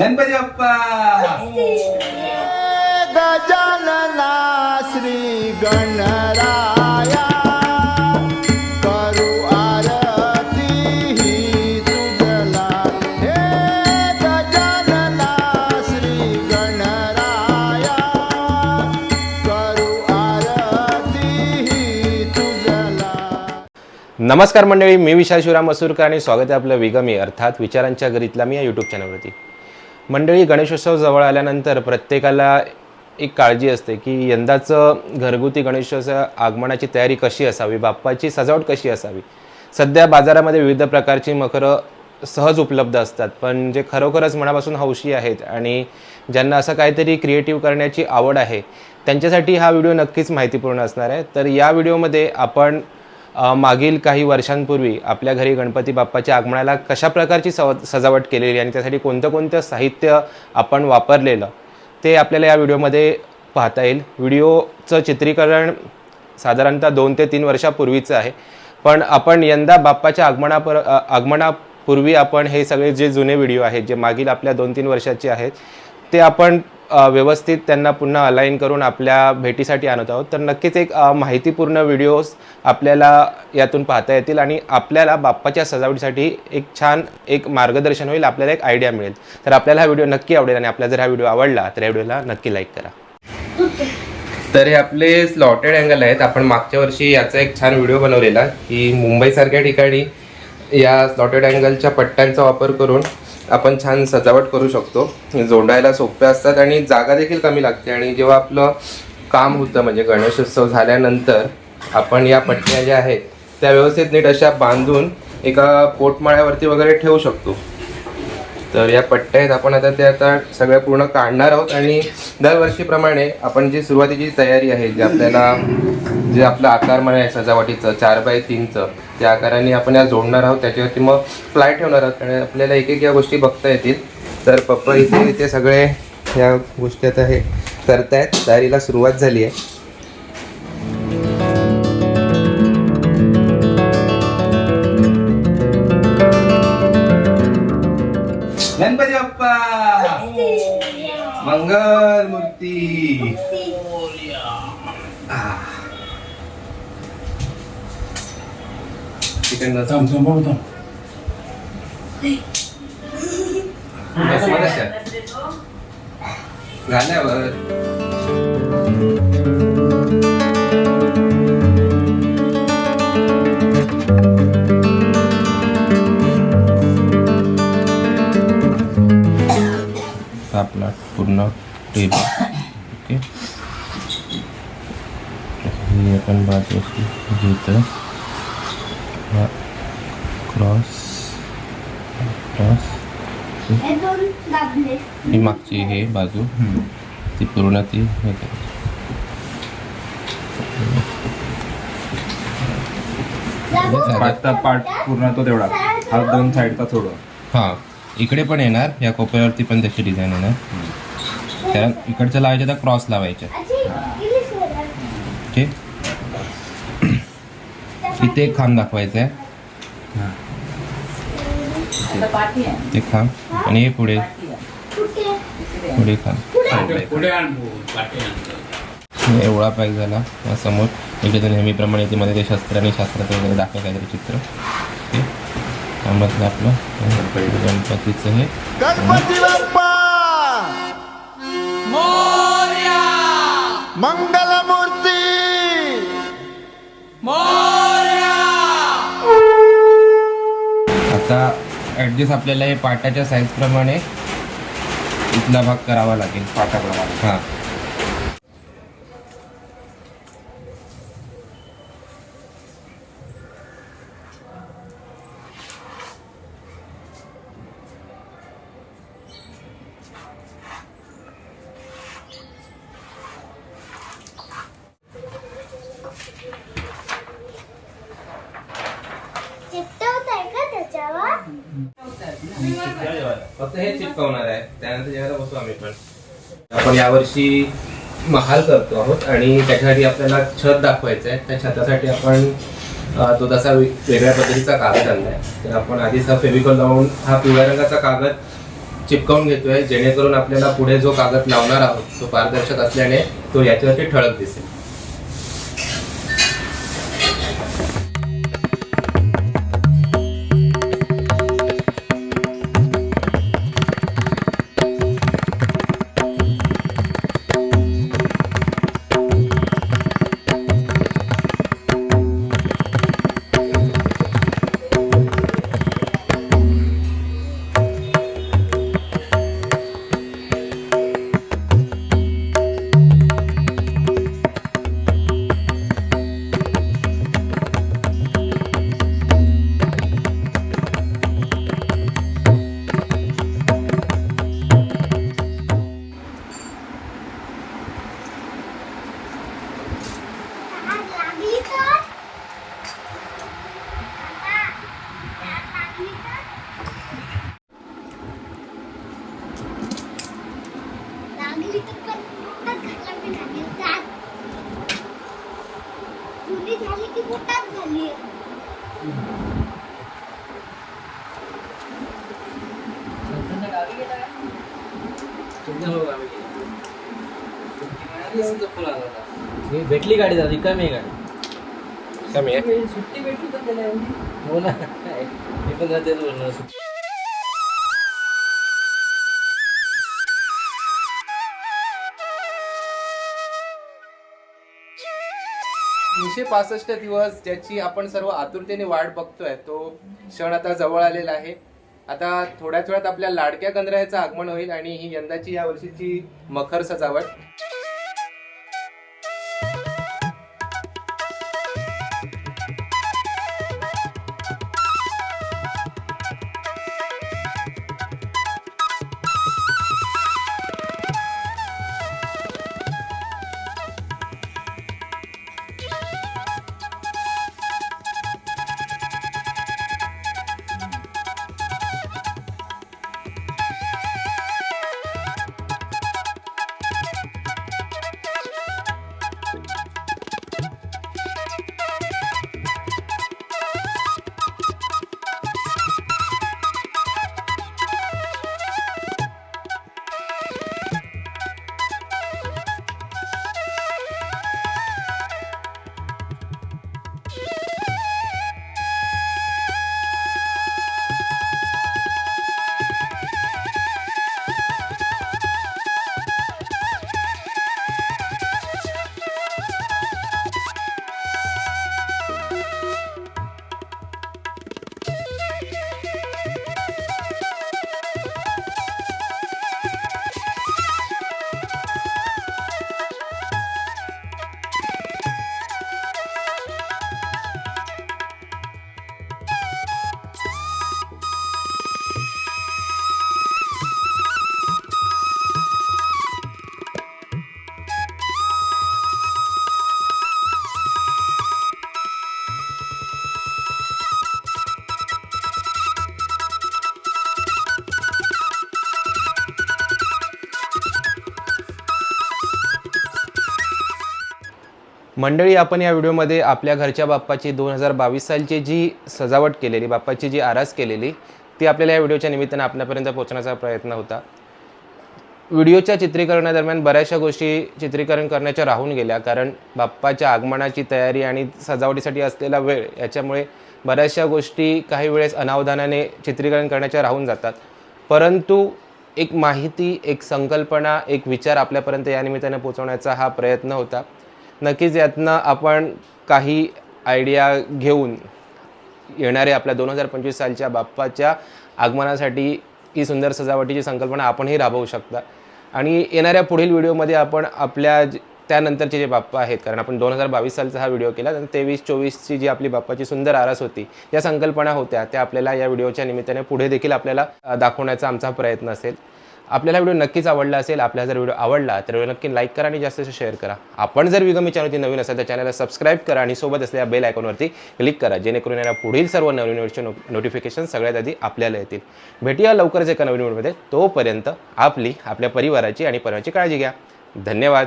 गणपती बाप्पा! गजानना श्री गणराया करू आरती ही तुझला. हे गजानना श्री गणराया करू आरती ही तुझला. नमस्कार मंडळी मी विशाल शिवराम मसूरकर आणि स्वागत आहे आपलं विगमी अर्थात विचारांच्या घरीतला मी या यूट्यूब चॅनलवरती मंडळी गणेशोत्सव जवळ आल्यानंतर प्रत्येकाला एक काळजी असते की यंदाचं घरगुती गणेशोत्सव आगमनाची तयारी कशी असावी? बाप्पाची सजावट कशी असावी? सध्या बाजारामध्ये विविध प्रकारची मखरं सहज उपलब्ध असतात पण जे खरोखरच मनापासून हौशी आहेत आणि ज्यांना असं काहीतरी क्रिएटिव्ह करण्याची आवड आहे त्यांच्यासाठी हा व्हिडिओ नक्कीच माहितीपूर्ण असणार आहे. तर या व्हिडिओमध्ये आपण मागील काही वर्षांपूर्वी आपल्या घरी गणपती बाप्पाच्या आगमनाला कशा प्रकारची सव सजावट केलेली आणि त्यासाठी कोणतं कोणतं साहित्य आपण वापरलेलं ते आपल्याला या व्हिडिओमध्ये पाहता येईल. व्हिडिओचं चित्रीकरण साधारणतः दोन ते तीन वर्षापूर्वीचं आहे. पण आपण यंदा बाप्पाच्या आगमनापर आगमनापूर्वी आपण हे सगळे जे जुने व्हिडिओ आहेत जे मागील आपल्या दोन तीन वर्षाचे आहेत ते आपण व्यवस्थित त्यांना पुन्हा अलाईन करून आपल्या भेटीसाठी आणत आहोत. तर नक्कीच एक माहितीपूर्ण व्हिडिओज आपल्याला यातून पाहता येतील आणि आपल्याला बाप्पाच्या सजावटीसाठी एक छान एक मार्गदर्शन होईल आपल्याला एक आयडिया मिळेल. तर आपल्याला हा व्हिडिओ नक्की आवडेल आणि आपल्याला जर हा व्हिडिओ आवडला तर या व्हिडिओला नक्की लाईक करा. तर हे आपले स्लॉटेड अँगल आहेत. आपण मागच्या वर्षी याचा एक छान व्हिडिओ बनवलेला की मुंबईसारख्या ठिकाणी या स्लॉटेड अँगलच्या पट्ट्यांचा वापर करून आपण छान सजावट करू शकतो. जोडायला सोपे असतात आणि जागा देखील कमी लागते. आणि जेव्हा आपलं काम होतं म्हणजे गणेशोत्सव झाल्यानंतर आपण या पट्ट्या ज्या आहेत त्या व्यवस्थित नीट अशा बांधून एका पोटमाळ्यावरती वगैरे ठेवू शकतो. तर या पट्ट्या आहेत. आपण आता ते आता सगळ्या पूर्ण काढणार आहोत. आणि दरवर्षीप्रमाणे आपण जी सुरुवातीची तयारी आहे जे आपल्याला जे आपलं आकारमान आहे सजावटीचं चार बाय तीनचं त्या आकाराने आपण या जोडणार आहोत. त्याच्यावरती मग फ्लाय ठेवणार आहोत. आणि आपल्याला एक एक या गोष्टी बघता येतील. तर पप्पा इथे इथे सगळे या गोष्टी आता हे करतायत. तयारीला सुरुवात झाली आहे. गणपती बाप्पा! मंगल मूर्ती तिकडनं थांब थांब बाबा थांब. बस. झाल्यावर आपला पूर्ण टेबल ओके. ही आपण बाजू घेतो क्रॉस क्रॉस हे ही मागची हे बाजू ती पूर्ण ती हे. पाठचा पाठ पूर्ण तो तेवढा. हा दोन साईडचा थोडं हां इकडे पण येणार. या कोपऱ्यावरती पण तशी डिझाईन येणार. त्याला इकडच्या लावायच्या तर क्रॉस लावायच्या. ओके इथे एक खांब दाखवायचा आहे ते खांब. आणि हे पुढे. पुढे खांब. एवढा पॅक झाला. या समोर. इकडे तर नेहमीप्रमाणे ते मध्ये ते शस्त्र आणि शास्त्राचं वगैरे दाखवा काहीतरी चित्र. त्यामधलं आपलं. गणपतीचं हे. ॲडजस्ट आपल्याला हे पाटाच्या साईजप्रमाणे इथला भाग करावा लागेल. पाठाप्रमाणे हां. फक्त हे चिपकवणार आहे. त्यानंतर जेवायला बसू आम्ही पण. आपण यावर्षी महाल करतो आहोत आणि त्याच्यासाठी आपल्याला छत दाखवायचं आहे त्या छतासाठी आपण तो तसा वेगळ्या पद्धतीचा कागद आणलाय. तर आपण आधीच हा फेविकॉल लावून हा पिवळ्या रंगाचा कागद चिपकावून घेतोय. जेणेकरून आपल्याला पुढे जो कागद लावणार आहोत तो पारदर्शक असल्याने तो याच्यावरती ठळक दिसेल. मी भेटली गाडी झाली कमी आहे गाडी. कमी आहे? सुट्टी भेटली तर त्याला हो ना. मी पण तेच तीनशे पासष्ट दिवस ज्याची आपण सर्व आतुरतेने वाट बघतोय तो क्षण आता जवळ आलेला आहे. आता थोड्याच वेळात आपल्या लाडक्या गंधरायाचं आगमन होईल आणि ही यंदाची या वर्षीची मखर सजावट. मंडळी आपण या व्हिडिओमध्ये आपल्या घरच्या बाप्पाची दोन हजार बावीस सालची जी सजावट केलेली बाप्पाची जी आरास केलेली ती आपल्याला या व्हिडिओच्या निमित्तानं आपल्यापर्यंत पोहोचण्याचा प्रयत्न होता. व्हिडिओच्या चित्रीकरणादरम्यान बऱ्याचशा गोष्टी चित्रीकरण करण्याच्या राहून गेल्या कारण बाप्पाच्या आगमनाची तयारी आणि सजावटीसाठी असलेला वेळ याच्यामुळे बऱ्याचशा गोष्टी काही वेळेस अनावधानाने चित्रीकरण करण्याच्या राहून जातात. परंतु एक माहिती एक संकल्पना एक विचार आपल्यापर्यंत या निमित्ताने पोचवण्याचा हा प्रयत्न होता. नक्कीच यातनं आपण काही आयडिया घेऊन येणाऱ्या आपल्या दोन हजार पंचवीस सालच्या बाप्पाच्या आगमनासाठी ही सुंदर सजावटीची संकल्पना आपणही राबवू शकता. आणि येणाऱ्या पुढील व्हिडिओमध्ये आपण आपल्या त्यानंतरचे जे बाप्पा आहेत कारण आपण दोन हजार बावीस सालचा हा व्हिडिओ केला तर तेवीस चोवीसची जी आपली बाप्पाची सुंदर आरास होती या संकल्पना होत्या त्या आपल्याला या व्हिडिओच्या निमित्ताने पुढे देखील आपल्याला दाखवण्याचा आमचा प्रयत्न असेल. आपल्याला व्हिडिओ नक्कीच आवडला असेल आपल्याला जर व्हिडिओ आवडला तर व्हिडिओ नक्की लाईक करा आणि जास्तीत जास्त शेअर करा. आपण जर विगमी चॅनलची नवीन असेल तर चॅनलला सबस्क्राईब करा आणि सोबत असलेल्या बेल आयकॉनवरती क्लिक करा जेणेकरून येणाऱ्या पुढील सर्व नवीन व्हिडिओचे नो नोटिफिकेशन सगळ्यात आधी आपल्याला येतील. भेटूया लवकरच एका नवीन व्हिडिओमध्ये. तोपर्यंत आपली आपल्या परिवाराची आणि परिवाराची काळजी घ्या. धन्यवाद.